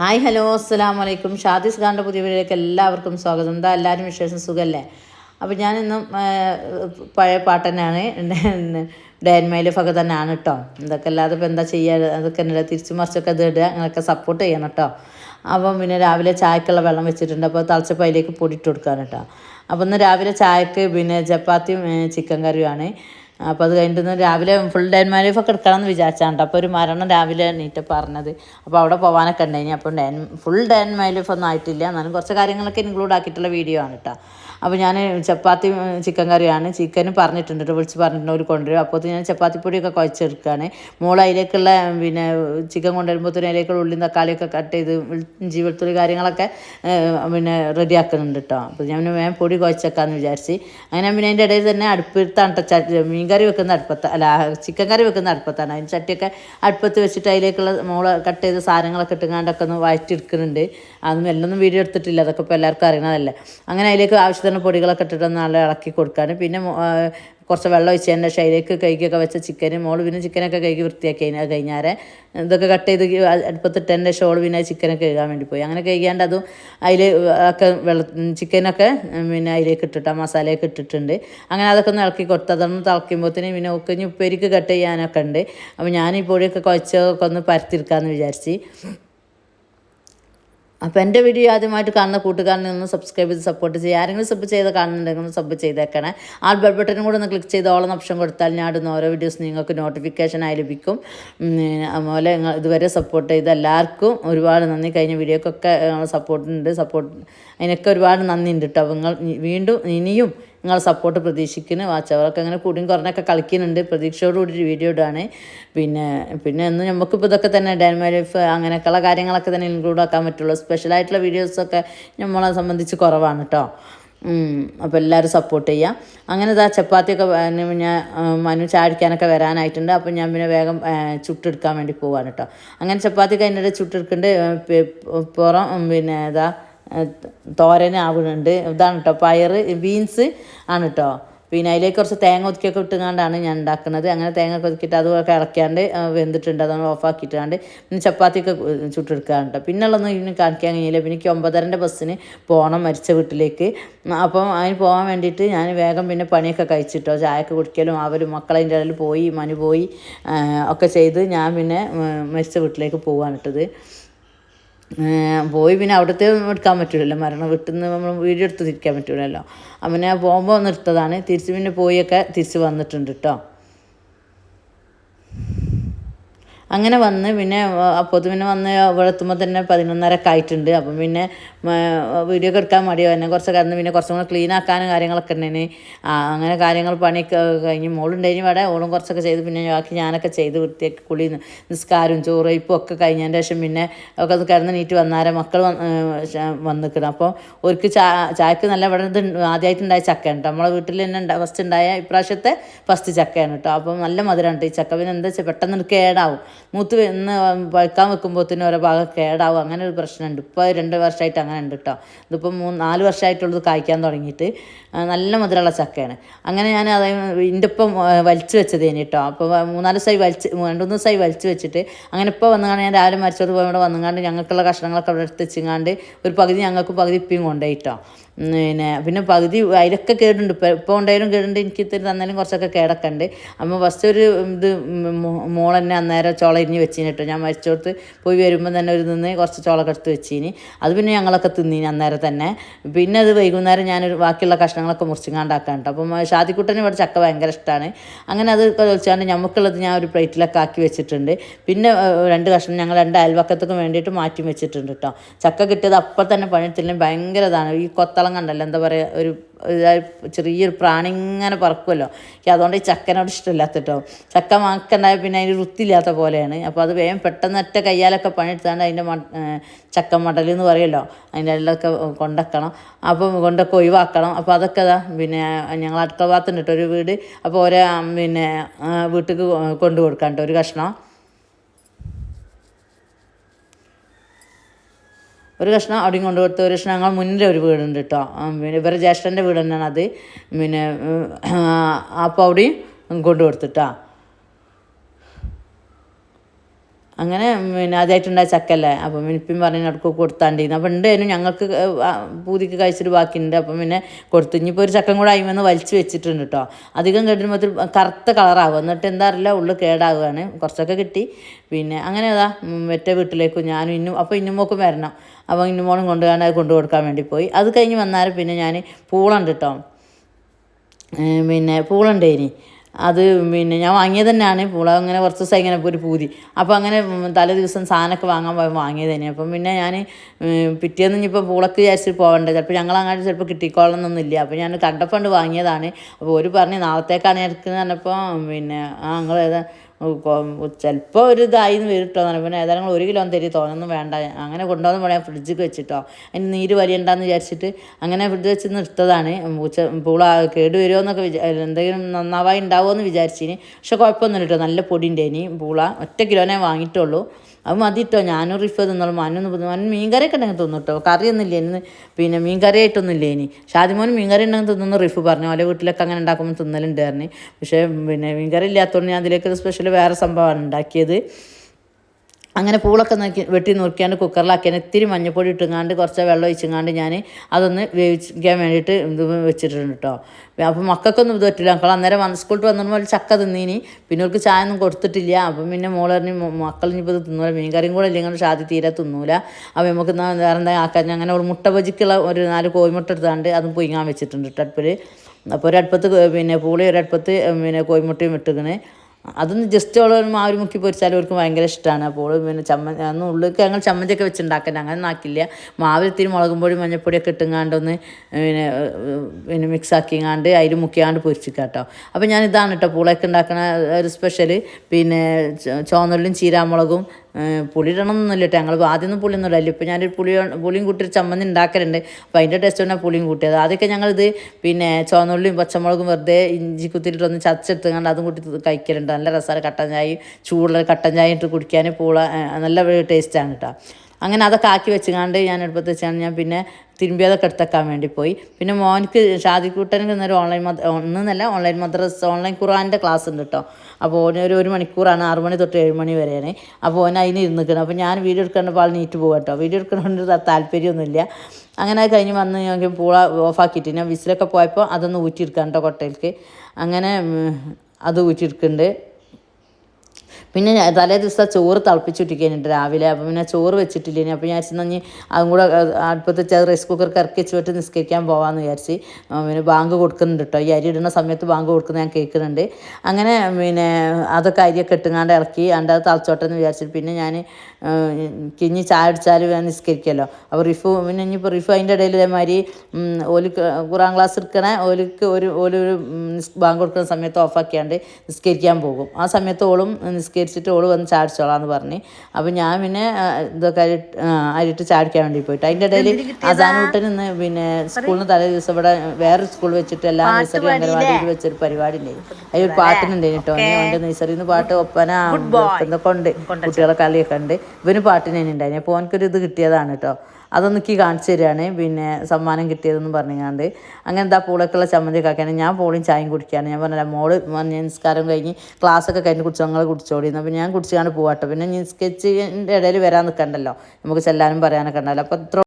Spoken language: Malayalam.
ഹായ് ഹലോ അസ്സലാമു വലൈക്കും ഷാദിസ് ഖാന്റെ പുതിയ വീഡിയോയിലേക്ക് എല്ലാവർക്കും സ്വാഗതം. എന്താ എല്ലാവരും വിശേഷം? സുഖമല്ലേ അപ്പോൾ ഞാനിന്നും പഴയ പാട്ട് തന്നെയാണ്. ഡാൻ മൈലഫൊക്കെ തന്നെയാണ് കേട്ടോ ഇതൊക്കെ അല്ലാതെ ഇപ്പോൾ എന്താ ചെയ്യുക അതൊക്കെ തന്നെ തിരിച്ചു മറിച്ചൊക്കെ ഇത് ഇടുക അങ്ങനെയൊക്കെ സപ്പോർട്ട് ചെയ്യണം കേട്ടോ അപ്പം പിന്നെ രാവിലെ ചായക്കുള്ള വെള്ളം വെച്ചിട്ടുണ്ട്. അപ്പോൾ തളച്ചപ്പോൾ അതിലേക്ക് പൊടിയിട്ട് കൊടുക്കാൻ കേട്ടോ അപ്പോൾ ഇന്ന് രാവിലെ ചായക്ക് പിന്നെ ചപ്പാത്തിയും ചിക്കൻ കറിയുമാണ്. അപ്പോൾ അത് കഴിഞ്ഞിട്ട് രാവിലെ ഫുൾ ഡേ എടുക്കണം എടുക്കണമെന്ന് വിചാരിച്ചാണ്ട് അപ്പോൾ ഒരു മരണം രാവിലെ എണീറ്റ് പറഞ്ഞത്. അപ്പോൾ അവിടെ പോകാനൊക്കെ ഉണ്ടായിനി അപ്പോൾ ഡാൻ ഫുൾ ഡേ മാലിഫ് ഒന്നും ആയിട്ടില്ല. എന്നാലും കുറച്ച് കാര്യങ്ങളൊക്കെ ഇൻക്ലൂഡ് ആക്കിയിട്ടുള്ള വീഡിയോ ആണ് കേട്ടോ അപ്പോൾ ഞാൻ ചപ്പാത്തി ചിക്കൻ കറിയാണ്. ചിക്കൻ പറഞ്ഞിട്ടുണ്ട് വിളിച്ച് പറഞ്ഞിട്ടുണ്ട്. ഒരു കൊണ്ടുവരും. അപ്പോൾ ഞാൻ ചപ്പാത്തി പൊടിയൊക്കെ കുഴച്ചെടുക്കുകയാണ് മോൾ അതിലേക്കുള്ള പിന്നെ ചിക്കൻ കൊണ്ടുവരുമ്പോഴത്തേനും അതിലേക്കുള്ള ഉള്ളിയും തക്കാളിയൊക്കെ കട്ട് ചെയ്ത് ഇഞ്ചി വെളുത്തുള്ളി കാര്യങ്ങളൊക്കെ പിന്നെ റെഡി ആക്കുന്നുണ്ട് കേട്ടോ അപ്പോൾ ഞാൻ പിന്നെ വേഗം പൊടി കുഴച്ചേക്കാമെന്ന് വിചാരിച്ച്. അങ്ങനെ പിന്നെ അതിന്റെ ഇടയിൽ തന്നെ അടുപ്പിടുത്താണ് മീൻ കറി വെക്കുന്ന അടുപ്പത്ത് അല്ല ചിക്കൻ കറി വെക്കുന്ന അടുപ്പത്താണ്. അതിന് ചട്ടിയൊക്കെ അടുപ്പത്ത് വെച്ചിട്ട് അതിലേക്കുള്ള മോൾ കട്ട് ചെയ്ത സാധനങ്ങളൊക്കെ ഇട്ടുങ്ങാണ്ടൊക്കെ ഒന്ന് വഴറ്റിയെടുക്കുന്നുണ്ട്. അതൊന്നും എല്ലൊന്നും വീഡിയോ എടുത്തിട്ടില്ല. അതൊക്കെ ഇപ്പോൾ എല്ലാവർക്കും അറിയണതല്ലേ. അങ്ങനെ അതിലേക്ക് ആവശ്യത്തിന് പൊടികളൊക്കെ ഇട്ടിട്ട് നല്ല ഇളക്കി കൊടുക്കാൻ പിന്നെ കുറച്ച് വെള്ളം ഒഴിച്ച് തന്നെ ഷൈലേക്ക് കൈക്കൊക്കെ വെച്ച ചിക്കനും മോൾ പിന്നെ ചിക്കനൊക്കെ കൈക്ക് വൃത്തിയാക്കി കഴിഞ്ഞാൽ കഴിഞ്ഞാൽ ഇതൊക്കെ കട്ട് ചെയ്ത് അടുപ്പത്തിട്ടതിന്റെ തന്നെ ഷോൾ പിന്നെ ചിക്കനൊക്കെ കഴുകാൻ വേണ്ടി പോയി. അങ്ങനെ കഴുകാണ്ട് അതും അതിൽ ഒക്കെ വെള്ള ചിക്കനൊക്കെ പിന്നെ അതിലേക്ക് ഇട്ടിട്ട് ആ മസാലയൊക്കെ ഇട്ടിട്ടുണ്ട്. അങ്ങനെ അതൊക്കെ ഒന്ന് ഇളക്കി കൊടുത്ത് അതൊന്ന് തിളക്കുമ്പോഴത്തേനും പിന്നെ ഒക്കെ ഉപ്പേരിക്ക് കട്ട് ചെയ്യാനൊക്കെ ഉണ്ട്. അപ്പോൾ പൊടിയൊക്കെ കുഴച്ചൊക്കെ ഒന്ന് പരത്തിരിക്കാമെന്ന് വിചാരിച്ച്. അപ്പോൾ എന്റെ വീഡിയോ ആദ്യമായിട്ട് കാണുന്ന കൂട്ടുകാരനെ ഒന്ന് സബ്സ്ക്രൈബ് ചെയ്ത് സപ്പോർട്ട് ചെയ്യുക. ആരെങ്കിലും സബ് ചെയ്ത് കാണുന്നുണ്ടെങ്കിൽ ഒന്ന് സബ് ചെയ്തേക്കണേ. ആ ബെൽ ബട്ടനും കൂടെ ഒന്ന് ക്ലിക്ക് ചെയ്ത് ഓളം ഓപ്ഷൻ കൊടുത്താൽ ഞാൻ ഇടുന്ന ഓരോ വീഡിയോസ് നിങ്ങൾക്ക് നോട്ടിഫിക്കേഷനായി ലഭിക്കും. അതുപോലെ ഇതുവരെ സപ്പോർട്ട് ചെയ്ത എല്ലാവർക്കും ഒരുപാട് നന്ദി. കഴിഞ്ഞ വീഡിയോക്കൊക്കെ സപ്പോർട്ടുണ്ട് സപ്പോർട്ട് അതിനൊക്കെ ഒരുപാട് നന്ദി ഉണ്ട് കേട്ടോ നിങ്ങൾ വീണ്ടും ഇനിയും നിങ്ങൾ സപ്പോർട്ട് പ്രതീക്ഷിക്കുന്നു. വാച്ചവർക്ക് അങ്ങനെ കൂടിയും കുറഞ്ഞൊക്കെ കളിക്കുന്നുണ്ട്. പ്രതീക്ഷയോടുകൂടി വീഡിയോ ഇടുകയാണ് പിന്നെ പിന്നെ ഇന്ന് നമുക്കിപ്പോൾ ഇതൊക്കെ തന്നെ ഡാൻമ ലൈഫ് അങ്ങനെയൊക്കെയുള്ള കാര്യങ്ങളൊക്കെ തന്നെ ഇൻക്ലൂഡ് ആക്കാൻ പറ്റുള്ളൂ. സ്പെഷ്യലായിട്ടുള്ള വീഡിയോസൊക്കെ നമ്മളെ സംബന്ധിച്ച് കുറവാണ് കേട്ടോ അപ്പോൾ എല്ലാവരും സപ്പോർട്ട് ചെയ്യുക അങ്ങനെ ഇതാ ചപ്പാത്തിയൊക്കെ ഞാൻ മനു ചാടിക്കാനൊക്കെ വരാനായിട്ടുണ്ട്. അപ്പോൾ ഞാൻ പിന്നെ വേഗം ചുട്ടെടുക്കാൻ വേണ്ടി പോവാണ് കേട്ടോ അങ്ങനെ ചപ്പാത്തി കഴിഞ്ഞിട്ട് ചുട്ടെടുക്കുന്നുണ്ട്. ആ, പുറം പിന്നെ ഇതാ തോരൻ ആവുന്നുണ്ട് ഇതാണ് കേട്ടോ പയർ ബീൻസ് ആണ് കേട്ടോ പിന്നെ അതിലേക്ക് കുറച്ച് തേങ്ങ ഒതുക്കിയൊക്കെ ഇട്ടുകൊണ്ടാണ് ഞാൻ ഉണ്ടാക്കുന്നത്. അങ്ങനെ തേങ്ങ ഒക്കെ ഒതുക്കിയിട്ട് അതൊക്കെ ഇളക്കാണ്ട് ആ, വെന്തിട്ടുണ്ട്. അതൊന്ന് ഓഫാക്കിയിട്ടാണ്ട്. പിന്നെ ചപ്പാത്തിയൊക്കെ ചുട്ടെടുക്കാറുണ്ട് കേട്ടോ പിന്നുള്ളതൊന്നും ഇതിന് കാണിക്കാൻ കഴിഞ്ഞില്ല പിന്നെ എനിക്ക് ഒമ്പതരന്റെ ബസ്സിന് പോകണം മരിച്ച വീട്ടിലേക്ക്. അപ്പം അതിന് പോകാൻ വേണ്ടിയിട്ട് ഞാൻ വേഗം പിന്നെ പണിയൊക്കെ കഴിച്ചിട്ടോ ചായയൊക്കെ കുടിക്കലും അവരും മക്കളതിന്റെ ഇടയിൽ പോയി മനു പോയി ഒക്കെ ചെയ്ത് ഞാൻ പിന്നെ മരിച്ച വീട്ടിലേക്ക് ഏഹ് പോയി പിന്നെ അവിടുത്തെ എടുക്കാൻ പറ്റില്ലല്ലോ മരണം വീട്ടിൽ നിന്ന് നമ്മൾ വീഡിയോ എടുത്ത് തിരിക്കാൻ പറ്റില്ലല്ലോ അങ്ങനെ പോകുമ്പോൾ നിർത്തതാണ്. തിരിച്ച് പിന്നെ പോയൊക്കെ തിരിച്ച് വന്നിട്ടുണ്ട് കേട്ടോ അങ്ങനെ വന്ന് പിന്നെ അപ്പോഴത്തെ പിന്നെ വന്ന് ഇവിടെ എത്തുമ്പോൾ തന്നെ പതിനൊന്നരക്കെ ആയിട്ടുണ്ട്. അപ്പം പിന്നെ വീഡിയോ ഒക്കെ എടുക്കാൻ മടിയോ. എന്നെ കുറച്ച് കാരണം പിന്നെ കുറച്ചും കൂടെ ക്ലീൻ ആക്കാനും കാര്യങ്ങളൊക്കെ ഉണ്ടേന്. അങ്ങനെ കാര്യങ്ങൾ പണിയൊക്കെ കഴിഞ്ഞ് മോളുണ്ടെങ്കിൽ ഇവിടെ. ഓളും കുറച്ചൊക്കെ ചെയ്ത് പിന്നെ ബാക്കി ഞാനൊക്കെ ചെയ്ത് വൃത്തിയാക്കി കുളി നിസ്കാരവും ചോറ് ഇപ്പം ഒക്കെ കഴിഞ്ഞതിന്റെ ശേഷം പിന്നെ ഒക്കെ അത് കിടന്ന് നീറ്റ് വന്നാരെ മക്കൾ വന്ന് നിൽക്കണം അപ്പോൾ ഒരു ചാ ചായക്ക് നല്ല ഇവിടെ ഇത് ആദ്യമായിട്ടുണ്ടായ ചക്കയാണ് കേട്ടോ നമ്മളെ വീട്ടിൽ തന്നെ ഉണ്ടാ ഫസ്റ്റ് ഉണ്ടായ ഇപ്രാവശ്യത്തെ ഫസ്റ്റ് ചക്കയാണ് കേട്ടോ അപ്പം നല്ല മധുരമാണ് കേട്ടോ ഈ ചക്ക. പിന്നെ എന്താ വെച്ചാൽ പെട്ടെന്ന് കേടാവും. മൂത്ത് ഇന്ന് പഴുക്കാൻ വെക്കുമ്പോഴത്തേനും ഓരോ ഭാഗം കേടാവും. അങ്ങനെ ഒരു പ്രശ്നമുണ്ട്. ഇപ്പോൾ രണ്ട് വർഷമായിട്ട് അങ്ങനെ ഉണ്ട് കേട്ടോ ഇതിപ്പോൾ മൂന്ന് നാല് വർഷമായിട്ടുള്ളത് കായ്ക്കാൻ തുടങ്ങിയിട്ട് നല്ല മധുരമുള്ള ചക്കയാണ്. അങ്ങനെ ഞാൻ അതായത് ഇതിന്റെ ഒപ്പം വലിച്ചു വെച്ചതേനി കേട്ടോ അപ്പോൾ മൂന്നാൽ ദിവസമായി വലിച്ച് രണ്ട് മൂന്ന് ദിവസമായി വലിച്ചു വെച്ചിട്ട് അങ്ങനെ ഇപ്പോൾ വന്നുകൊണ്ട് ഞാൻ രാവിലെ മരിച്ചത് പോയി ഇവിടെ വന്നുകൊണ്ട് ഞങ്ങൾക്കുള്ള കഷ്ണങ്ങളൊക്കെ അവിടെ എടുത്ത് വെച്ചിങ്ങാണ്ട് ഒരു പകുതി ഞങ്ങൾക്ക് പകുതി ഇപ്പം കൊണ്ടുപോയിട്ടോ പിന്നെ പിന്നെ പകുതി അതിലൊക്കെ കേടുണ്ട് ഇപ്പോൾ ഇപ്പോൾ ഉണ്ടായാലും കേടുണ്ട് എനിക്ക് ഇത്തിരി തന്നാലും കുറച്ചൊക്കെ കേടൊക്കെ ഉണ്ട് അപ്പോൾ ഫസ്റ്റ് ഒരു ഇത് മോൾ തന്നെ അന്നേരം ചോള ഇരിഞ്ഞ് വെച്ചിന് കേട്ടോ. ഞാൻ മരിച്ചോടത്ത് പോയി വരുമ്പോൾ തന്നെ ഒരു നിന്ന് കുറച്ച് ചോളൊക്കെ എടുത്ത് വെച്ചിന്. അത് പിന്നെ ഞങ്ങളൊക്കെ തിന്നിന് അന്നേരം തന്നെ. പിന്നെ അത് വൈകുന്നേരം ഞാനൊരു ബാക്കിയുള്ള കഷ്ണങ്ങളൊക്കെ മുറിച്ചിങ്ങാണ്ടാക്കാൻ കേട്ടോ. അപ്പം ഷാദിക്കുട്ടന് ഇവിടെ ചക്ക ഭയങ്കര ഇഷ്ടമാണ് അങ്ങനെ അത് വെച്ചാണ്ട് നമുക്കുള്ളത് ഞാൻ ഒരു പ്ലേറ്റിലൊക്കെ ആക്കി വെച്ചിട്ടുണ്ട്. പിന്നെ രണ്ട് കഷ്ണം ഞങ്ങൾ രണ്ട് അയൽവക്കത്തേക്ക് വേണ്ടിയിട്ട് മാറ്റി വെച്ചിട്ടുണ്ട് കേട്ടോ. ചക്ക കിട്ടിയത് അപ്പം തന്നെ പണിയെടുത്തില്ലെങ്കിൽ ഭയങ്കര ഇതാണ്. ഈ കൊത്തളം കണ്ടല്ലോ. എന്താ പറയുക ഒരു ചെറിയൊരു പ്രാണി ഇങ്ങനെ പറക്കുമല്ലോ എനിക്ക് അതുകൊണ്ട് ഈ ചക്കനോട് ഇഷ്ടമില്ലാത്ത കേട്ടോ ചക്ക മാക്കണ്ടായ പിന്നെ അതിന് വൃത്തിയില്ലാത്ത പോലെയാണ്. അപ്പോൾ അത് വേഗം പെട്ടെന്ന് ഒറ്റ കയ്യാലൊക്കെ പണിയെടുത്താണ്ട് അതിന്റെ മ ചക്ക മടൽ എന്ന് പറയുമല്ലോ. അതിന്റെ എല്ലൊക്കെ കൊണ്ടക്കണം. അപ്പം കൊണ്ടൊക്കെ ഒഴിവാക്കണം. അപ്പോൾ അതൊക്കെ പിന്നെ ഞങ്ങൾ അടുക്കള ഭാഗത്തുണ്ട് കേട്ടോ ഒരു വീട്. അപ്പോൾ ഓരോ പിന്നെ വീട്ടിൽ കൊണ്ടു കൊടുക്കാം കേട്ടോ ഒരു കഷ്ണം. ഒരു കഷ്ണം അവിടെയും കൊണ്ട് കൊടുത്ത് ഒരു കഷ്ണം ഞങ്ങൾ മുന്നിൽ ഒരു വീടുണ്ട് കേട്ടോ പിന്നെ ഇവരുടെ ജ്യേഷ്ഠന്റെ വീട് തന്നെയാണ് അത് പിന്നെ അപ്പോൾ അവിടെയും കൊണ്ട് കൊടുത്തിട്ടാ അങ്ങനെ പിന്നെ ആദ്യമായിട്ടുണ്ടായ ചക്കല്ലേ അപ്പം ഇപ്പം പറഞ്ഞു അടുക്ക് കൊടുത്താണ്ടിരുന്നു. അപ്പം ഉണ്ടായിരുന്നു ഞങ്ങൾക്ക് പൂതിക്ക് കഴിച്ചിട്ട് ബാക്കിയുണ്ട്. അപ്പം പിന്നെ കൊടുത്തു. ഇനിയിപ്പോൾ ഒരു ചക്കം കൂടെ അയിമെന്ന് വലിച്ചു വെച്ചിട്ടുണ്ട് കേട്ടോ അധികം കേട്ടുമ്പോൾ കറുത്ത കളറാകും. എന്നിട്ട് എന്താ അറിയില്ല ഉള്ളു കേടാകുകയാണ് കുറച്ചൊക്കെ കിട്ടി. പിന്നെ അങ്ങനെ അതാ മറ്റേ വീട്ടിലേക്കും ഞാനും ഇന്നും അപ്പോൾ ഇന്നുമോക്കും വരണം. അപ്പോൾ ഇന്നുമോളും കൊണ്ടുപോകാൻ അത് കൊണ്ടു കൊടുക്കാൻ വേണ്ടി പോയി. അത് കഴിഞ്ഞ് വന്നാൽ പിന്നെ ഞാൻ പൂളുണ്ട് കേട്ടോ പിന്നെ പൂളുണ്ടേനി അത് പിന്നെ ഞാൻ വാങ്ങിയത് തന്നെയാണ്. പൂള അങ്ങനെ കുറച്ച് ദിവസം ഇങ്ങനെ ഒരു പൂതി. അപ്പോൾ അങ്ങനെ തലേ ദിവസം സാധനമൊക്കെ വാങ്ങാൻ പോയപ്പോൾ വാങ്ങിയത് തന്നെ അപ്പം പിന്നെ ഞാൻ പിറ്റേന്ന് ഇനിയിപ്പോൾ പൂളക്ക് വിചാരിച്ചിട്ട് പോകേണ്ടത് ചിലപ്പോൾ ഞങ്ങൾ അങ്ങോട്ട് ചിലപ്പോൾ കിട്ടിക്കോളണമെന്നൊന്നുമില്ല അപ്പോൾ ഞാൻ കണ്ടപ്പണ്ട് വാങ്ങിയതാണ്. അപ്പോൾ ഒരു പറഞ്ഞ് നാളത്തേക്കാണ് എടുക്കുന്നത് പറഞ്ഞപ്പോൾ പിന്നെ ആ നിങ്ങൾ ഏതാ ചിലപ്പോൾ ഒരു ഇതായി എന്ന് വരും കേട്ടോ പിന്നെ ഏതായാലും ഒരു കിലോ തരി തോന്നൊന്നും വേണ്ട. അങ്ങനെ കൊണ്ടുവന്ന് പറയാൻ ഫ്രിഡ്ജിൽ വെച്ചിട്ടോ. അതിന് നീര് വലിയണ്ടെന്ന് വിചാരിച്ചിട്ട് അങ്ങനെ ഫ്രിഡ്ജ് വെച്ച് നിർത്തതാണ്. പൂച്ച പൂള കേട് വരുമോ എന്നൊക്കെ വിചാ എന്തെങ്കിലും നന്നാവായി ഉണ്ടാവുമോ എന്ന് വിചാരിച്ചിന്. പക്ഷെ കുഴപ്പമൊന്നുമില്ല കേട്ടോ നല്ല പൊടിന്റെ ഇനി പൂള. ഒറ്റ കിലോനെ വാങ്ങിയിട്ടുള്ളൂ അത് മതി കേട്ടോ ഞാനും റിഫ് തിന്നോളൂ. മനൊന്നും മനു മീൻകറിയൊക്കെ ഉണ്ടെങ്കിൽ തിന്നു കേട്ടോ കറിയൊന്നുമില്ല. ഇന്ന് പിന്നെ മീൻകറി ആയിട്ടൊന്നുമില്ല ഇനി. ഷാദിമോന് മീൻകറി ഉണ്ടെങ്കിൽ തിന്നുന്നു റിഫ് പറഞ്ഞു. ഓലെ വീട്ടിലൊക്കെ അങ്ങനെ ഉണ്ടാക്കുമ്പോൾ തിന്നലുണ്ടായിരുന്നു പക്ഷേ പിന്നെ മീൻകറി ഇല്ലാത്തതുകൊണ്ട് ഞാൻ അതിലേക്കൊരു സ്പെഷ്യൽ വേറെ സംഭവമാണ് ഉണ്ടാക്കിയത്. അങ്ങനെ പൂളൊക്കെ നോക്കി വെട്ടി നുറുക്കിയാണ്ട് കുക്കറിലാക്കിയാൽ ഇത്തിരി മഞ്ഞപ്പൊടി ഇട്ടുങ്ങാണ്ട് കുറച്ച് വെള്ളം ഒഴിച്ചുങ്ങാണ്ട് ഞാൻ അതൊന്ന് വേവിക്കാൻ വേണ്ടിയിട്ട് ഇത് വെച്ചിട്ടുണ്ട് കേട്ടോ അപ്പോൾ മക്കൾക്കൊന്നും ഇത് പറ്റില്ല. മക്കൾ അന്നേരം വന്ന് സ്കൂളിൽ വന്നപ്പോൾ ചക്ക തിന്നീനി. പിന്നെ അവർക്ക് ചായ ഒന്നും കൊടുത്തിട്ടില്ല. അപ്പം പിന്നെ മോൾ പറഞ്ഞ് മക്കൾ ഇനിയിപ്പോൾ ഇത് തിന്നൂല. മീൻ കറിയും കൂടെ ഇല്ലെങ്കിൽ ഷാദി തീരെ തിന്നൂല. അപ്പം നമുക്ക് വേറെ എന്താ ആക്കാൻ? അങ്ങനെ ഒരു മുട്ട ബജിക്കുള്ള ഒരു നാല് കോഴിമുട്ട എടുത്താണ്ട് അതും പൊയ്ങ്ങാൻ വെച്ചിട്ടുണ്ട് അടുപ്പിൽ അപ്പോൾ ഒരടുപ്പത്ത് പിന്നെ പൂളി ഒരടുപ്പത്ത് പിന്നെ കോഴിമുട്ടയും ഇട്ടിക്കണ്. അതൊന്ന് ജസ്റ്റ് അവൾ ഒരു മുക്കി പൊരിച്ചാൽ അവർക്ക് ഭയങ്കര ഇഷ്ടമാണ് അപ്പോൾ പിന്നെ ചമ്മ അന്ന് ഉള്ളിലേക്ക് ഞങ്ങൾ ചമ്മന്തിയൊക്കെ വെച്ചുണ്ടാക്കാൻ അങ്ങനെ ആക്കില്ല. മാവിൽ ഇത്തിരി മുളകും പൊടി മഞ്ഞപ്പൊടിയൊക്കെ ഇട്ടുങ്ങാണ്ടൊന്ന് പിന്നെ പിന്നെ മിക്സ് ആക്കിങ്ങാണ്ട് അതിൽ മുക്കിയാണ്ട് പൊരിച്ചിക്കുക കേട്ടോ അപ്പോൾ ഞാൻ ഇതാണ് കേട്ടോ പൂളയൊക്കെ ഉണ്ടാക്കുന്ന ഒരു സ്പെഷ്യൽ പിന്നെ ചോന്നുള്ളിയും ചീരാമുളകും ഏഹ്, പുളി ഇടണം എന്നൊന്നുമില്ല ഞങ്ങൾ ആദ്യമൊന്നും പുളിയൊന്നും ഇടില്ല ഇപ്പോൾ ഞാനൊരു പുളി പുളിയും കൂട്ടി ചമ്മന്തി ഉണ്ടാക്കലുണ്ട്. അപ്പോൾ അതിന്റെ ടേസ്റ്റ് തന്നെ പുളിയും കൂട്ടിയത്. ആദ്യമൊക്കെ ഞങ്ങളിത് പിന്നെ ചുവന്നുള്ളിയും പച്ചമുളകും വെറുതെ ഇഞ്ചി കുത്തിയിട്ടൊന്ന് ചതച്ചെടുത്തുകൊണ്ട് അതും കൂട്ടി കഴിക്കലുണ്ട്. നല്ല രസമാണ് കട്ടൻ ചായ ചൂടുള്ള കട്ടൻ ചായ ഇട്ട് കുടിക്കാൻ പൂള നല്ല ടേസ്റ്റാണ് കേട്ടോ. അങ്ങനെ അതൊക്കെ ആക്കി വെച്ചുകൊണ്ട് ഞാൻ എടുപ്പത്ത് വെച്ചാണ്. ഞാൻ പിന്നെ തിരുമ്പി അതൊക്കെ എടുത്തേക്കാൻ വേണ്ടി പോയി. പിന്നെ മോനിക്ക് ഷാദിക്കൂട്ടനക്ക് ഇന്നൊരു ഓൺലൈൻ മദ ഒന്നല്ല ഓൺലൈൻ മദ്രസ് ഓൺലൈൻ ഖുറാന്റെ ക്ലാസ് ഉണ്ട് കേട്ടോ അപ്പോൾ ഓന് ഒരു ഒരു മണിക്കൂറാണ് ആറ് മണി തൊട്ട് ഏഴ് മണി വരെയാണ്. അപ്പോൾ ഓൻ അതിന് ഇരുന്നിക്കണം. അപ്പോൾ ഞാൻ വീഡിയോ എടുക്കേണ്ട പാൽ നീറ്റ് പോകും കേട്ടോ വീഡിയോ എടുക്കണമെന്ന് താല്പര്യമൊന്നുമില്ല അങ്ങനെ അത് കഴിഞ്ഞ് വന്ന് ഞങ്ങൾക്ക് പൂള ഓഫാക്കിയിട്ട് ഞാൻ വിസിലൊക്കെ പോയപ്പോൾ അതൊന്ന് ഊറ്റിയെടുക്കാം കേട്ടോ കൊട്ടയിലേക്ക് അങ്ങനെ അത് ഊറ്റിയെടുക്കുന്നുണ്ട് പിന്നെ തലേ ദിവസം ചോറ് തിളപ്പിച്ചിട്ടിരിക്കാനുണ്ട് രാവിലെ. അപ്പം പിന്നെ ചോറ് വെച്ചിട്ടില്ലേ അപ്പം ഞാൻ വിചാരിച്ചു അതും കൂടെ അടുപ്പത്ത് റൈസ് കുക്കർ ഇറക്കി വെച്ചിട്ട് നിസ്കരിക്കാൻ പോകാമെന്ന് വിചാരിച്ച് പിന്നെ ബാങ്ക് കൊടുക്കുന്നുണ്ട് കേട്ടോ ഈ അരി ഇടുന്ന സമയത്ത് ബാങ്ക് കൊടുക്കുന്ന ഞാൻ കേൾക്കുന്നുണ്ട്. അങ്ങനെ പിന്നെ അതൊക്കെ അരിയൊക്കെ ഇട്ടുങ്ങാണ്ട് ഇറക്കി അണ്ട് അത് തളച്ചോട്ടെ എന്ന് വിചാരിച്ചിട്ട് പിന്നെ ഞാൻ കിഞ്ഞി ചായ അടിച്ചാൽ നിസ്കരിക്കുമല്ലോ അപ്പോൾ റിഫു പിന്നെ ഇനിയിപ്പോൾ റിഫു അതിന്റെ ഇടയിൽ ഇതേമാതിരി ഓലിക്ക് ഓൽ ഖുറാൻ ക്ലാസ് എടുക്കണ ഓലിക്ക് ഒരു ഓൽ ഒരു ഉം, നിസ് ബാങ്ക് കൊടുക്കുന്ന സമയത്ത് ഓഫാക്കിയാണ്ട് നിസ്കരിക്കാൻ പോകും. ആ സമയത്ത് ഓളും നിസ്കരിച്ചിട്ട് ഓൾ വന്ന് ചാടിച്ചോളാന്ന് പറഞ്ഞ്. അപ്പം ഞാൻ പിന്നെ ഇതൊക്കെ അരിട്ട് ചാടിക്കാൻ വേണ്ടി പോയിട്ട്. അതിന്റെ ഇടയിൽ അസാനൂട്ടൻ ഇന്ന് പിന്നെ സ്കൂളിൽ നിന്ന് തലേ ദിവസം ഇവിടെ വേറൊരു സ്കൂൾ വെച്ചിട്ട് എല്ലാ നഴ്സറി അംഗനവാടിയിൽ വെച്ചൊരു പരിപാടി ഉണ്ടായിരുന്നു. അതിൽ പാട്ടിനുണ്ട് കേട്ടോ. അവന്റെ നഴ്സറിയിൽ നിന്ന് പാട്ട് ഒപ്പന എന്തൊക്കെ ഉണ്ട്. കുട്ടികളെ കളിയൊക്കെ ഉണ്ട്. ഇവന് പാട്ടിന് തന്നെ ഉണ്ടായിരുന്നു. അപ്പോൾ ഓനക്കൊരു ഇത് കിട്ടിയതാണ് കേട്ടോ. അതൊന്ന് എനിക്ക് കാണിച്ചു തരികയാണ് പിന്നെ സമ്മാനം കിട്ടിയതെന്ന് പറഞ്ഞാണ്ട് അങ്ങനെ എന്താ പൂളൊക്കെയുള്ള ചമ്മന്തി കാക്കാണ് ഞാൻ പോളിയും ചായയും കുടിക്കുകയാണ് ഞാൻ പറഞ്ഞില്ല മോൾ നിസ്കാരം കഴിഞ്ഞ് ക്ലാസ്സൊക്കെ കഴിഞ്ഞ് കുടിച്ചു ഞങ്ങൾ കുടിച്ചോടിയിരുന്നു അപ്പോൾ ഞാൻ കുടിച്ചാണ്ട് പോവാട്ടോ. പിന്നെ സ്കെച്ചിന്റെ ഇടയിൽ വരാൻ നിൽക്കണ്ടല്ലോ നമുക്ക് ചെല്ലാനും പറയാനൊക്കെ ഉണ്ടല്ലോ അപ്പോൾ